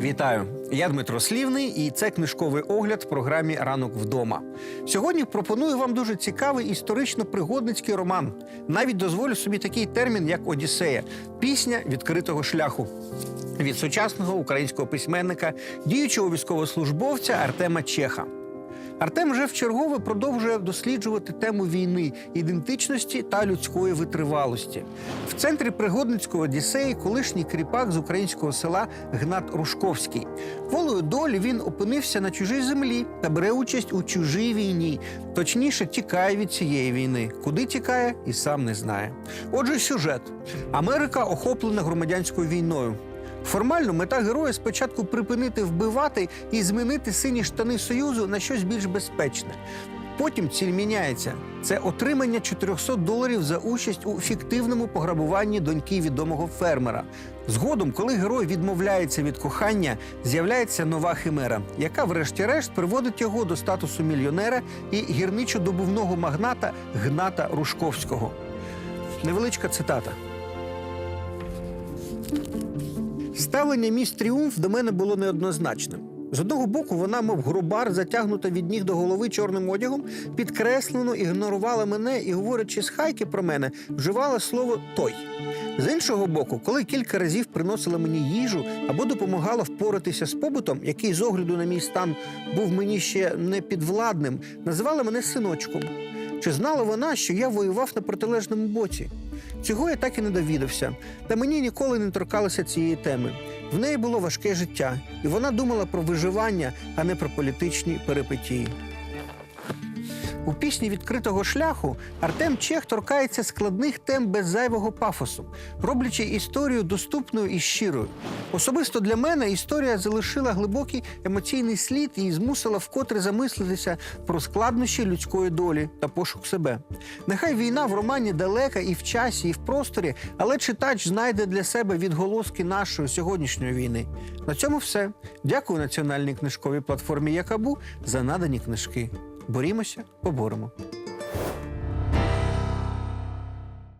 Вітаю! Я Дмитро Слівний, і це книжковий огляд в програмі Ранок вдома. Сьогодні пропоную вам дуже цікавий історично-пригодницький роман. Навіть дозволю собі такий термін, як Одіссея пісня відкритого шляху. Від сучасного українського письменника, діючого військовослужбовця Артема Чеха. Артем вже вчергове продовжує досліджувати тему війни, ідентичності та людської витривалості. В центрі пригодницької Одіссеї колишній кріпак з українського села Гнат Рушковський. Волею долі він опинився на чужій землі та бере участь у чужій війні. Точніше, тікає від цієї війни. Куди тікає, і сам не знає. Отже, сюжет: Америка охоплена громадянською війною. Формально мета героя спочатку припинити вбивати і змінити сині штани Союзу на щось більш безпечне. Потім ціль міняється. Це отримання 400 доларів за участь у фіктивному пограбуванні доньки відомого фермера. Згодом, коли герой відмовляється від кохання, з'являється нова химера, яка, врешті-решт, приводить його до статусу мільйонера і гірничо-добувного магната Гната Рушковського. Невеличка цитата. Ставлення міс Тріумф до мене було неоднозначним. З одного боку, вона, мов грубар, затягнута від ніг до голови чорним одягом, підкреслено ігнорувала мене і, говорячи з хайки про мене, вживала слово той. З іншого боку, коли кілька разів приносила мені їжу або допомагала впоратися з побутом, який з огляду на мій стан був мені ще не підвладним, називала мене синочком. Чи знала вона, що я воював на протилежному боці? Цього я так і не довідався, та мені ніколи не торкалося цієї теми. В неї було важке життя, і вона думала про виживання, а не про політичні перипетії. У пісні відкритого шляху Артем Чех торкається складних тем без зайвого пафосу, роблячи історію доступною і щирою. Особисто для мене історія залишила глибокий емоційний слід і змусила вкотре замислитися про складнощі людської долі та пошук себе. Нехай війна в романі далека і в часі, і в просторі, але читач знайде для себе відголоски нашої сьогоднішньої війни. На цьому все. Дякую національній книжковій платформі Якабу за надані книжки. Борімося, поборемо.